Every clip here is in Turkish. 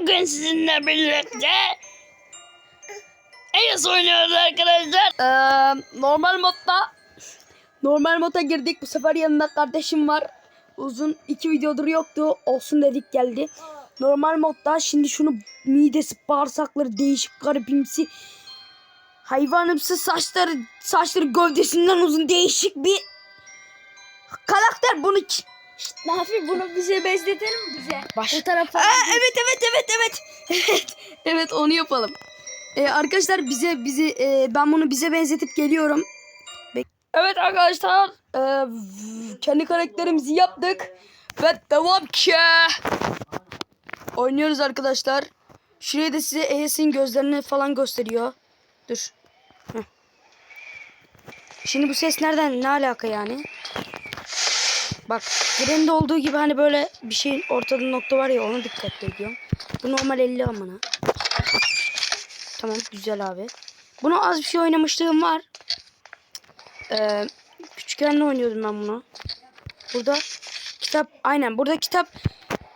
Bugün sizinle birlikte Ace oynuyoruz arkadaşlar. Ee, normal modda normal moda girdik. Bu sefer yanında kardeşim var. Uzun iki videodur yoktu. Olsun dedik geldi. Normal modda şimdi şunu midesi bağırsakları değişik garipimsi hayvanımsı saçları saçları gövdesinden uzun değişik bir karakter bunu Nafi bunu bize benzetelim bize? Baş- Fotoğrafı. Aa, evet evet evet evet. Evet evet onu yapalım. Ee, arkadaşlar bize bizi e, ben bunu bize benzetip geliyorum. Bek- Evet arkadaşlar e, kendi karakterimizi yaptık ve devam ki. Oynuyoruz arkadaşlar. Şuraya da size E'sin gözlerini falan gösteriyor. Dur. Heh. Şimdi bu ses nereden ne alaka yani? Bak Gren'de olduğu gibi hani böyle bir şeyin ortada nokta var ya ona dikkat ediyorum. Bu normal 50 amına. Tamam güzel abi. Bunu az bir şey oynamışlığım var. Ee, küçükken oynuyordum ben bunu. Burada kitap aynen burada kitap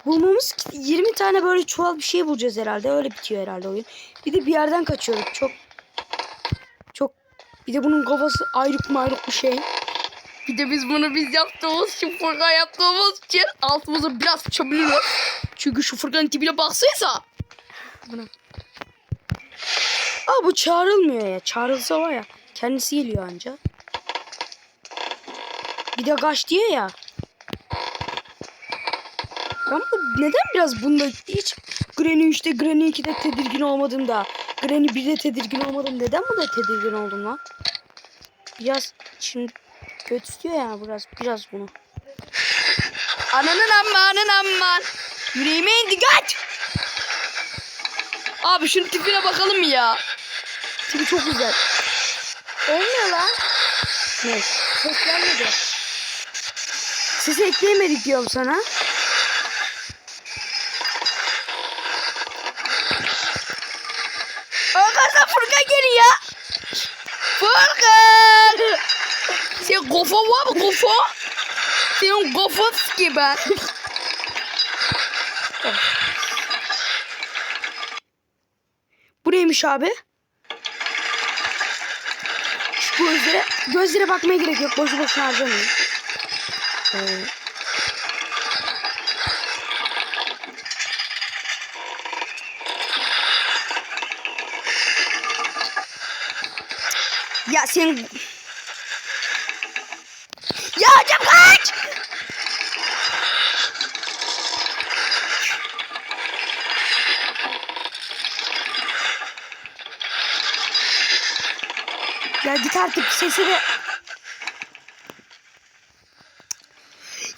bulmamız 20 tane böyle çuval bir şey bulacağız herhalde. Öyle bitiyor herhalde oyun. Bir de bir yerden kaçıyorduk. Çok çok bir de bunun kafası ayrık mayrık bir şey. Bir de biz bunu biz yaptığımız için Furkan yaptığımız için altımıza biraz çabiliyoruz. Çünkü şu Furkan'ın tipine baksaysa. Buna. Aa bu çağrılmıyor ya. Çağrılsa var ya. Kendisi geliyor anca. Bir de kaç diye ya. Ben bu neden biraz bunda hiç Granny 3'te Granny 2'de tedirgin olmadım da Granny 1'de tedirgin olmadım. Neden bu da tedirgin oldum lan? Biraz şimdi kötü istiyor ya biraz biraz bunu. Ananın ammanın amman. Yüreğime indi kaç. Abi şunun tipine bakalım ya? Tipi çok güzel. Olmuyor lan. Ne? Ses gelmedi. Sesi ekleyemedik diyorum sana. Arkadaşlar Furkan geliyor. Furkan. Senin kafa var mı kafa? Senin kafan gibi. Bu neymiş abi? Şu gözlere, gözlere bakmaya gerek yok. Boşu boşuna harcamayın. Ee, Ya sen... Ya hocam kaç! Ya git artık sesi de...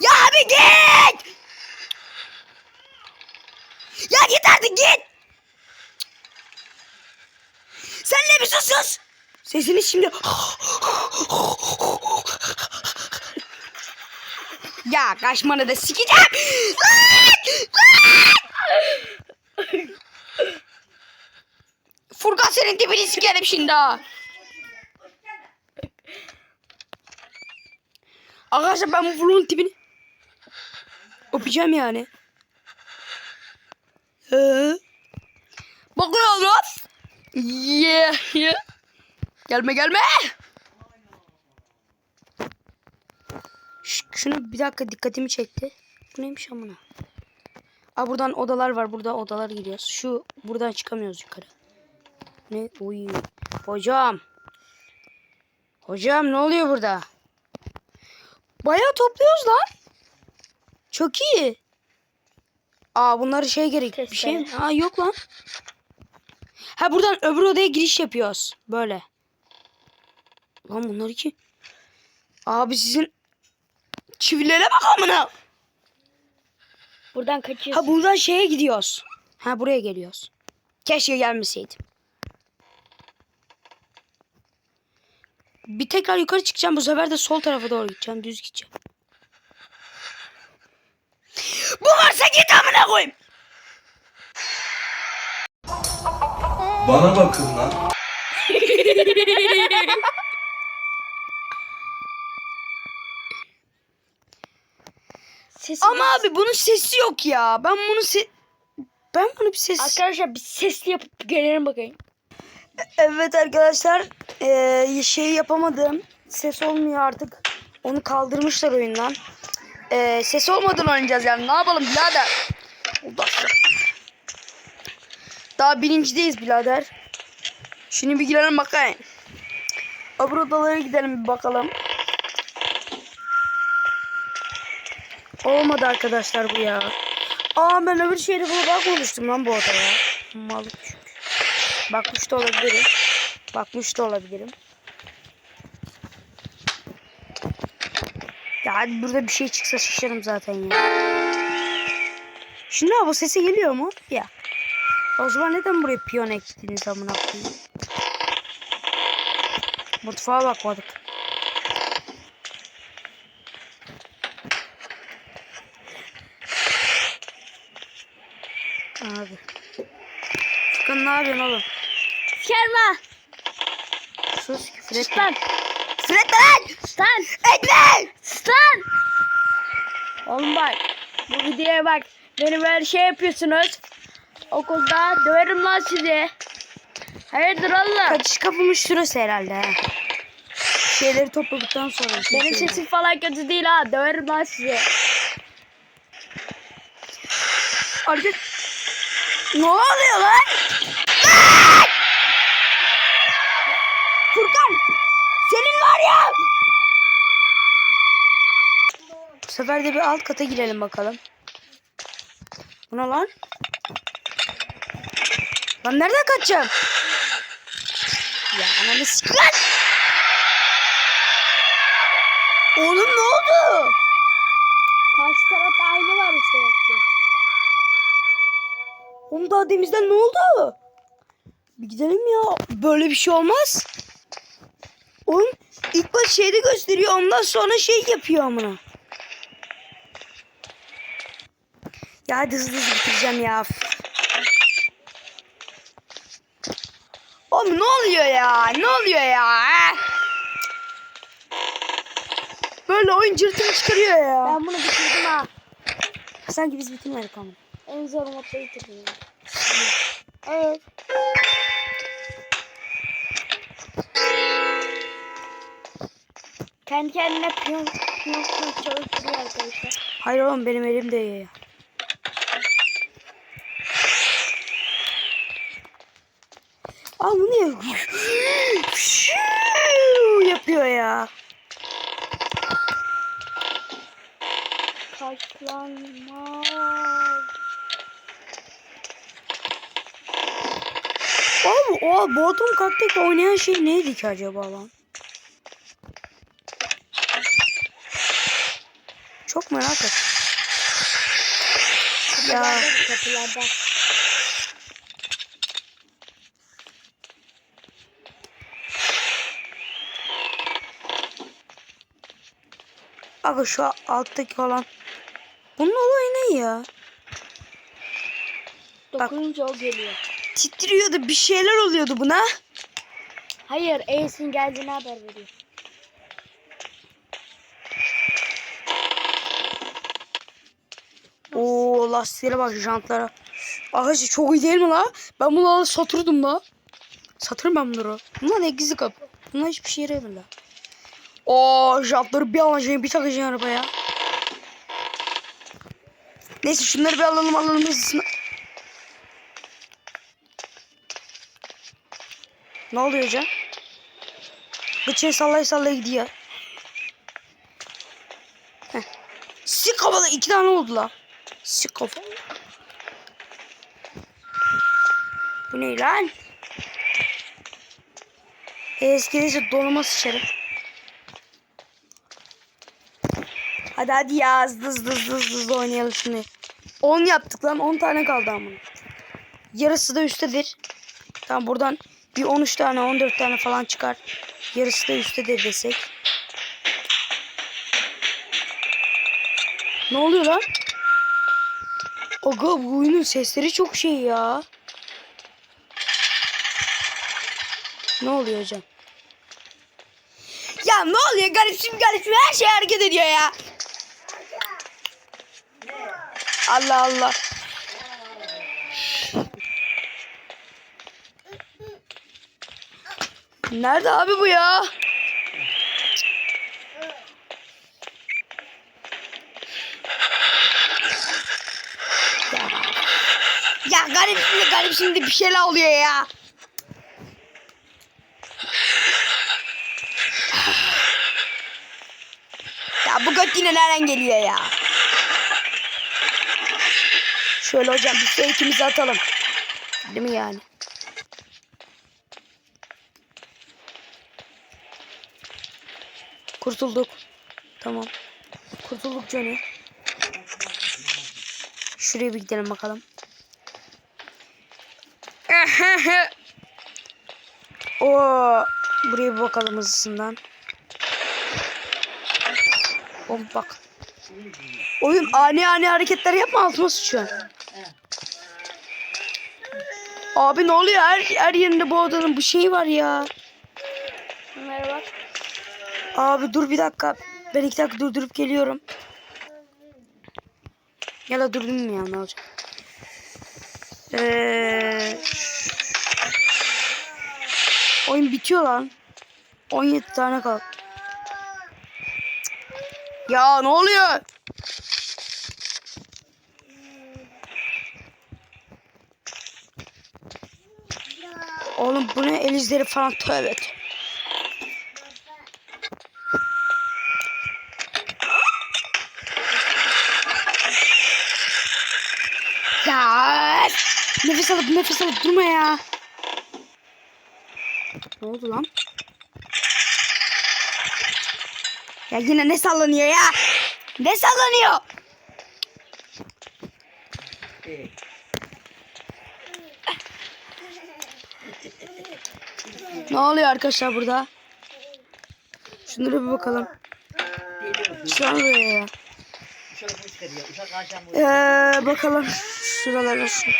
Ya abi git! Ya git artık git! Sen ne bir sus sus! Sesini şimdi... ya kaçmanı da sikeceğim! Furkan senin dibini sikerim şimdi ha! Arkadaşlar ben bu vlogun tipini öpeceğim yani. Hı. Bakın oğlum. Yeah, yeah. Gelme gelme. Ş- şunu bir dakika dikkatimi çekti. Bu neymiş amına? Aa buradan odalar var. Burada odalar gidiyoruz. Şu buradan çıkamıyoruz yukarı. Ne? Uy. Hocam. Hocam ne oluyor burada? Bayağı topluyoruz lan. Çok iyi. Aa bunları şey gerek. Bir şey mi? Aa yok lan. Ha buradan öbür odaya giriş yapıyoruz. Böyle. Lan bunlar ki. Abi sizin çivilere bak amına. Buradan kaçıyorsun. Ha buradan şeye gidiyoruz. Ha buraya geliyoruz. Keşke gelmeseydim. Bir tekrar yukarı çıkacağım. Bu sefer de sol tarafa doğru gideceğim. Düz gideceğim. Bu varsa git amına koyayım. Bana bakın lan. Sesi Ama abi bunun sesi yok ya. Ben bunu se Ben bunu bir ses... Arkadaşlar bir sesli yapıp gelelim bakayım. Evet arkadaşlar eee, şey yapamadım. Ses olmuyor artık. Onu kaldırmışlar oyundan. Eee, ses olmadan oynayacağız yani. Ne yapalım birader? Daha birincideyiz birader. Şimdi bir girelim bakayım. Öbür odalara gidelim bir bakalım. Olmadı arkadaşlar bu ya. Aa ben öbür buna bakmamıştım lan bu odaya. Malık. Bakmış da olabilirim. Bakmış da olabilirim. Ya hadi burada bir şey çıksa şişerim zaten ya. Şimdi bu sesi geliyor mu? Ya. O zaman neden buraya piyon ektiniz amına koyayım? Mutfağa bakmadık. Abi. Furkan ne yapıyorsun oğlum? Kerma. Sus küfür etme. Stan. Küfür etme lan! Stan. Etme! Stan. Oğlum bak. Bu videoya bak. Beni böyle şey yapıyorsunuz. Okulda döverim lan sizi. Hayırdır Allah? Kaçış kapımın şurası herhalde ha. Şeyleri topladıktan sonra. Benim sesim falan kötü değil ha. Döverim lan sizi. Arka... Ne oluyor? Lan! Furkan! Senin var ya! Bu sefer de bir alt kata girelim bakalım. Bu ne lan? Lan nereden kaçacağım? Ya ananı sik lan! Oğlum ne oldu? Karşı tarafta aynı var işte bak. Oğlum daha demizden ne oldu? Bir gidelim ya. Böyle bir şey olmaz. Oğlum ilk baş şeyde gösteriyor ondan sonra şey yapıyor amına. Ya hadi hızlı hızlı bitireceğim ya. Oğlum ne oluyor ya? Ne oluyor ya? Böyle oyun cırtını çıkarıyor ya. Ben bunu bitirdim ha. Sanki biz bitirmedik ama. En zor modda bitirdim. Evet. Kendi kendine piyon, piyon, piyon çalıştırıyor arkadaşlar. Hayır oğlum benim elim değiyor ya. Aa bu ne? yapıyor ya. Kaçlanmaz. Oğlum o Bodrum kattaki oynayan şey neydi ki acaba lan? Çok merak ettim. Ya Kapılarda, aga şu alttaki olan. Bunun olayı ne ya? Dokununca o geliyor. Titriyordu bir şeyler oluyordu buna. Hayır, Ace'in geldiğini haber veriyor. Oo lastiklere bak jantlara. Arkadaşlar çok iyi değil mi la? Ben bunu alıp satırdım la. Satırım ben bunları. Bunlar ne gizli kapı. Bunlar hiçbir şey yaramıyor la. Oo jantları bir alacağım bir takacağım arabaya. Neyse şunları bir alalım alalım hızlısına. Ne oluyor hocam? Bıçağı sallaya sallaya gidiyor. Heh. Sik kafada iki tane oldu la. Sik kafa. Bu ne lan? Eskideyse donuma sıçarım. Hadi hadi ya hızlı hızlı hızlı hızlı, oynayalım şimdi. 10 yaptık lan 10 tane kaldı ama. Yarısı da üsttedir. Tamam buradan bir 13 tane 14 tane falan çıkar. Yarısı da üsttedir desek. Ne oluyor lan? Aga bu oyunun sesleri çok şey ya. Ne oluyor hocam? Ya ne oluyor garipsim garipsim her şey hareket ediyor ya. Allah Allah. Nerede abi bu ya? Ya garip şimdi garip şimdi bir şeyler oluyor ya. Ya bu göt yine nereden geliyor ya? Şöyle hocam biz de ikimizi atalım. Değil mi yani? Kurtulduk. Tamam. Kurtulduk Johnny. Şuraya bir gidelim bakalım. Oo, buraya bir bakalım hızlısından. Hop bak. Oyun ani ani hareketler yapma altıma sıçıyor. Abi ne oluyor? Her, her yerinde bu odanın bu şeyi var ya. Merhaba. Abi dur bir dakika. Ben iki dakika durdurup geliyorum. Ya da durdum mu ya ne olacak? Ee, oyun bitiyor lan. 17 tane kal. Ya ne oluyor? Oğlum bu ne el izleri falan tövbe. Ya nefes alıp nefes alıp durma ya. Ne oldu lan? Ya yine ne sallanıyor ya? Ne sallanıyor? Ne oluyor arkadaşlar burada? Şunlara bir bakalım. Şu an buraya ya. Ee, bakalım şuralara şu.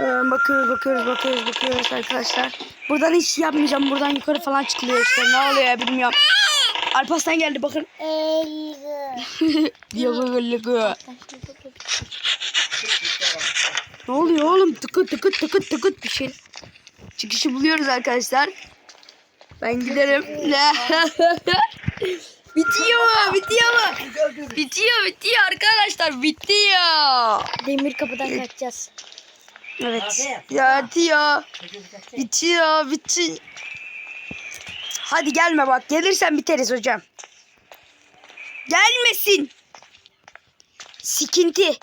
Ee, bakıyoruz bakıyoruz bakıyoruz bakıyoruz arkadaşlar. Buradan hiç yapmayacağım. Buradan yukarı falan çıkılıyor işte. Ne oluyor ya bilmiyorum. Alparslan geldi bakın. Yalı Ne oluyor oğlum? Tıkıt tıkıt tıkıt tıkıt bir şey. Çıkışı buluyoruz arkadaşlar. Ben giderim. bitiyor mu? Bitiyor mu? Bitiyor bitiyor arkadaşlar bitiyor. Demir kapıdan kaçacağız. Evet. Ya bitiyor. Bitiyor bitiyor. Hadi gelme bak. Gelirsen biteriz hocam. Gelmesin. Sikinti.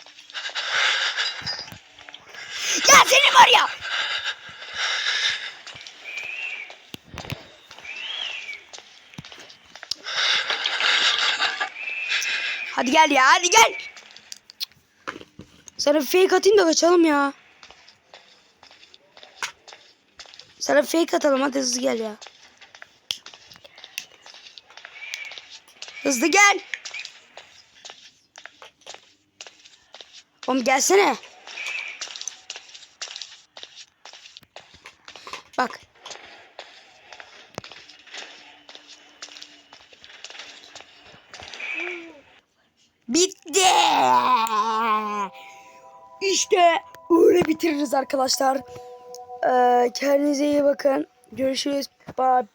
Ya senin var ya. Hadi gel ya hadi gel. Sana bir fake atayım da kaçalım ya. Sana bir fake atalım hadi hızlı gel ya. Hızlı gel. Oğlum gelsene. Bak. Bitiririz arkadaşlar. Ee, kendinize iyi bakın. Görüşürüz. Bye.